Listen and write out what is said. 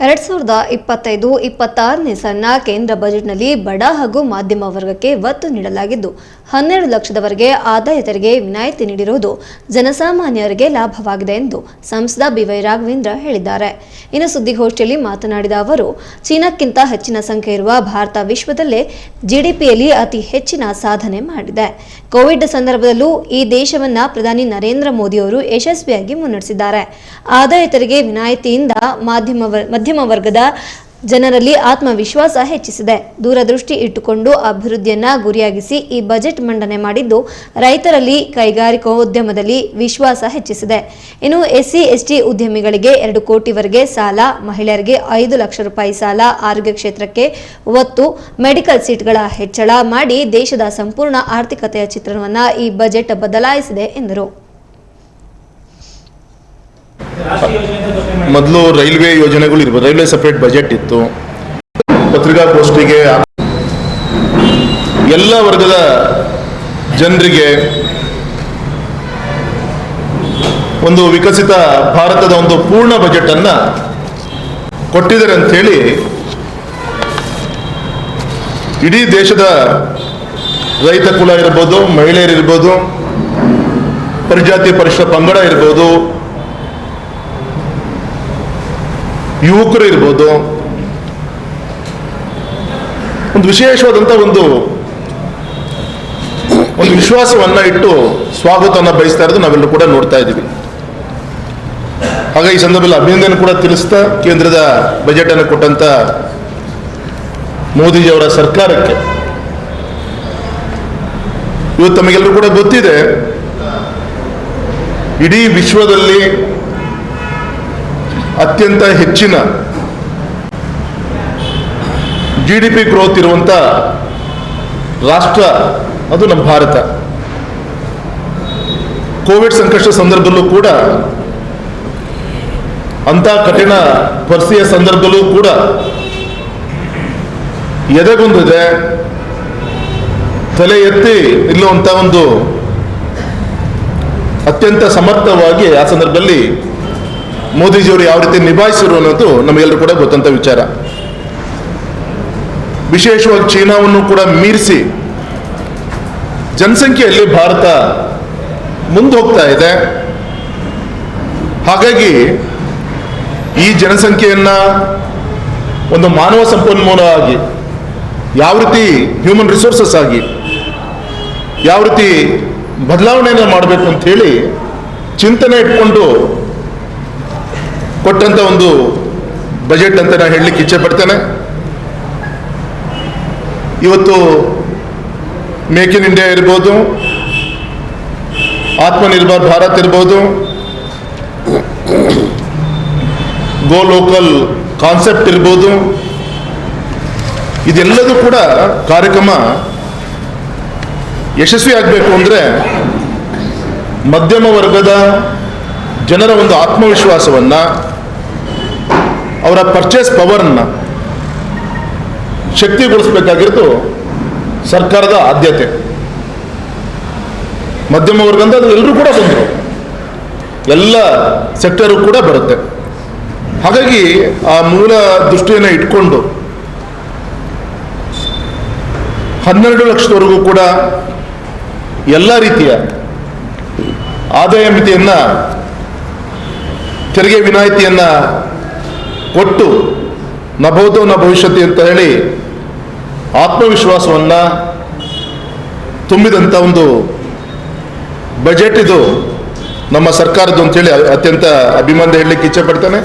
ಎರಡ್ ಸಾವಿರದ ಇಪ್ಪತ್ತೈದು ಇಪ್ಪತ್ತಾರನೇ ಸಣ್ಣ ಕೇಂದ್ರ ಬಜೆಟ್ನಲ್ಲಿ ಬಡ ಹಾಗೂ ಮಾಧ್ಯಮ ವರ್ಗಕ್ಕೆ ಒತ್ತು ನೀಡಲಾಗಿದ್ದು ಹನ್ನೆರಡು ಲಕ್ಷದವರೆಗೆ ಆದಾಯ ತೆರಿಗೆ ವಿನಾಯಿತಿ ನೀಡಿರುವುದು ಜನಸಾಮಾನ್ಯರಿಗೆ ಲಾಭವಾಗಿದೆ ಎಂದು ಸಂಸದ ಬಿವೈ ರಾಘವೇಂದ್ರ ಹೇಳಿದ್ದಾರೆ. ಇನ್ನು ಸುದ್ದಿಗೋಷ್ಠಿಯಲ್ಲಿ ಮಾತನಾಡಿದ ಅವರು, ಚೀನಾಕ್ಕಿಂತ ಹೆಚ್ಚಿನ ಸಂಖ್ಯೆ ಇರುವ ಭಾರತ ವಿಶ್ವದಲ್ಲೇ ಜಿಡಿಪಿಯಲ್ಲಿ ಅತಿ ಹೆಚ್ಚಿನ ಸಾಧನೆ ಮಾಡಿದೆ. ಕೋವಿಡ್ ಸಂದರ್ಭದಲ್ಲೂ ಈ ದೇಶವನ್ನ ಪ್ರಧಾನಿ ನರೇಂದ್ರ ಮೋದಿಯವರು ಯಶಸ್ವಿಯಾಗಿ ಮುನ್ನಡೆಸಿದ್ದಾರೆ. ಆದಾಯ ತೆರಿಗೆ ವಿನಾಯಿತಿಯಿಂದ ಮಾಧ್ಯಮ ಮಧ್ಯಮ ವರ್ಗದ ಜನರಲ್ಲಿ ಆತ್ಮವಿಶ್ವಾಸ ಹೆಚ್ಚಿಸಿದೆ. ದೂರದೃಷ್ಟಿ ಇಟ್ಟುಕೊಂಡು ಅಭಿವೃದ್ಧಿಯನ್ನ ಗುರಿಯಾಗಿಸಿ ಈ ಬಜೆಟ್ ಮಂಡನೆ ಮಾಡಿದ್ದು ರೈತರಲ್ಲಿ ಕೈಗಾರಿಕೋದ್ಯಮದಲ್ಲಿ ವಿಶ್ವಾಸ ಹೆಚ್ಚಿಸಿದೆ. ಇನ್ನು ಎಸ್ಸಿ, ಎಸ್ಟಿ ಉದ್ಯಮಿಗಳಿಗೆ ಎರಡು ಕೋಟಿವರೆಗೆ ಸಾಲ, ಮಹಿಳೆಯರಿಗೆ ಐದು ಲಕ್ಷ ರೂಪಾಯಿ ಸಾಲ, ಆರೋಗ್ಯ ಕ್ಷೇತ್ರಕ್ಕೆ ಒತ್ತು, ಮೆಡಿಕಲ್ ಸೀಟ್ಗಳ ಹೆಚ್ಚಳ ಮಾಡಿ ದೇಶದ ಸಂಪೂರ್ಣ ಆರ್ಥಿಕತೆಯ ಚಿತ್ರಣವನ್ನು ಈ ಬಜೆಟ್ ಬದಲಾಯಿಸಿದೆ ಎಂದರು. ಮೊದಲು ರೈಲ್ವೆ ಯೋಜನೆಗಳು ಇರ್ಬೋದು. ರೈಲ್ವೆ ಸಪ್ರೇಟ್ ಬಜೆಟ್ ಇತ್ತು. ಪತ್ರಿಕಾಗೋಷ್ಠಿಗೆ ಎಲ್ಲ ವರ್ಗದ ಜನರಿಗೆ ಒಂದು ವಿಕಸಿತ ಭಾರತದ ಒಂದು ಪೂರ್ಣ ಬಜೆಟ್ ಅನ್ನ ಕೊಟ್ಟಿದ್ದಾರೆ ಅಂತ ಹೇಳಿ ಇಡೀ ದೇಶದ ರೈತ ಕುಲ ಇರ್ಬೋದು, ಮಹಿಳೆಯರಿರ್ಬೋದು, ಪರಿಜಾತಿ ಪರಿಷತ್ ಪಂಗಡ ಇರ್ಬೋದು ಯುವಕರು ಇರ್ಬೋದು. ಒಂದು ವಿಶೇಷವಾದಂಥ ಒಂದು ಒಂದು ವಿಶ್ವಾಸವನ್ನ ಇಟ್ಟು ಸ್ವಾಗತವನ್ನು ಬಯಸ್ತಾ ಇರೋದು ನಾವೆಲ್ಲರೂ ಕೂಡ ನೋಡ್ತಾ ಇದ್ದೀವಿ. ಹಾಗಾಗಿ ಈ ಸಂದರ್ಭದಲ್ಲಿ ಅಭಿನಂದನೆ ಕೂಡ ತಿಳಿಸ್ತಾ ಕೇಂದ್ರದ ಬಜೆಟ್ ಅನ್ನು ಕೊಟ್ಟಂತ ಮೋದಿಜಿಯವರ ಸರ್ಕಾರಕ್ಕೆ. ಇವತ್ತು ತಮಗೆಲ್ಲರೂ ಕೂಡ ಗೊತ್ತಿದೆ, ಇಡೀ ವಿಶ್ವದಲ್ಲಿ ಅತ್ಯಂತ ಹೆಚ್ಚಿನ ಜಿ ಡಿ ಪಿ ಗ್ರೋತ್ ಇರುವಂತ ರಾಷ್ಟ್ರ ಅದು ನಮ್ಮ ಭಾರತ. ಕೋವಿಡ್ ಸಂಕಷ್ಟ ಸಂದರ್ಭದಲ್ಲೂ ಕೂಡ ಅಂತ ಕಠಿಣ ಪರಿಸ್ಥಿತಿಯ ಸಂದರ್ಭದಲ್ಲೂ ಕೂಡ ಎದೆಗೊಂದಿದೆ ತಲೆ ಎತ್ತಿ ನಿಲ್ಲುವಂತ ಒಂದು ಅತ್ಯಂತ ಸಮರ್ಥವಾಗಿ ಆ ಸಂದರ್ಭದಲ್ಲಿ ಮೋದಿಜಿಯವರು ಯಾವ ರೀತಿ ನಿಭಾಯಿಸಿರು ಅನ್ನೋದು ನಮಗೆಲ್ಲರೂ ಕೂಡ ಗೊತ್ತಂತ ವಿಚಾರ. ವಿಶೇಷವಾಗಿ ಚೀನಾವನ್ನು ಕೂಡ ಮೀರಿಸಿ ಜನಸಂಖ್ಯೆಯಲ್ಲಿ ಭಾರತ ಮುಂದೆ ಹೋಗ್ತಾ ಇದೆ. ಹಾಗಾಗಿ ಈ ಜನಸಂಖ್ಯೆಯನ್ನ ಒಂದು ಮಾನವ ಸಂಪನ್ಮೂಲ ಆಗಿ ಯಾವ ರೀತಿ ಹ್ಯೂಮನ್ ರಿಸೋರ್ಸಸ್ ಆಗಿ ಯಾವ ರೀತಿ ಬದಲಾವಣೆಯನ್ನು ಮಾಡಬೇಕು ಅಂತ ಹೇಳಿ ಚಿಂತನೆ ಇಟ್ಕೊಂಡು ಕೊಟ್ಟಂತ ಒಂದು ಬಜೆಟ್ ಅಂತ ನಾನು ಹೇಳಲಿಕ್ಕೆ ಇಚ್ಛೆ ಪಡ್ತೇನೆ. ಇವತ್ತು ಮೇಕ್ ಇನ್ ಇಂಡಿಯಾ ಇರ್ಬೋದು, ಆತ್ಮನಿರ್ಭರ್ ಭಾರತ್ ಇರ್ಬೋದು ಗೋ ಲೋಕಲ್ ಕಾನ್ಸೆಪ್ಟ್ ಇರ್ಬೋದು, ಇದೆಲ್ಲದೂ ಕೂಡ ಕಾರ್ಯಕ್ರಮ ಯಶಸ್ವಿ ಆಗಬೇಕು ಅಂದರೆ ಮಧ್ಯಮ ವರ್ಗದ ಜನರ ಒಂದು ಆತ್ಮವಿಶ್ವಾಸವನ್ನ ಅವರ ಪರ್ಚೇಸ್ ಪವರನ್ನು ಶಕ್ತಿಗೊಳಿಸಬೇಕಾಗಿರೋದು ಸರ್ಕಾರದ ಆದ್ಯತೆ. ಮಧ್ಯಮ ವರ್ಗ ಅಂತ ಅದು ಎಲ್ಲರೂ ಕೂಡ ಬಂದರು. ಎಲ್ಲ ಸೆಕ್ಟರು ಕೂಡ ಬರುತ್ತೆ. ಹಾಗಾಗಿ ಆ ಮೂಲ ದೃಷ್ಟಿಯನ್ನು ಇಟ್ಕೊಂಡು ಹನ್ನೆರಡು ಲಕ್ಷದವರೆಗೂ ಕೂಡ ಎಲ್ಲ ರೀತಿಯ ಆದಾಯ ಮಿತಿಯನ್ನ ತೆರಿಗೆ ವಿನಾಯಿತಿಯನ್ನ ಕೊಟ್ಟು ನಭೋದು ನ ಭವಿಷ್ಯತಿ ಅಂತ ಹೇಳಿ ಆತ್ಮವಿಶ್ವಾಸವನ್ನ ತುಂಬಿದಂಥ ಒಂದು ಬಜೆಟ್ ಇದು ನಮ್ಮ ಸರ್ಕಾರದ್ದು ಅಂತೇಳಿ ಅತ್ಯಂತ ಅಭಿಮಾನ ಹೇಳಲಿಕ್ಕೆ ಇಚ್ಛೆ ಪಡ್ತೇನೆ.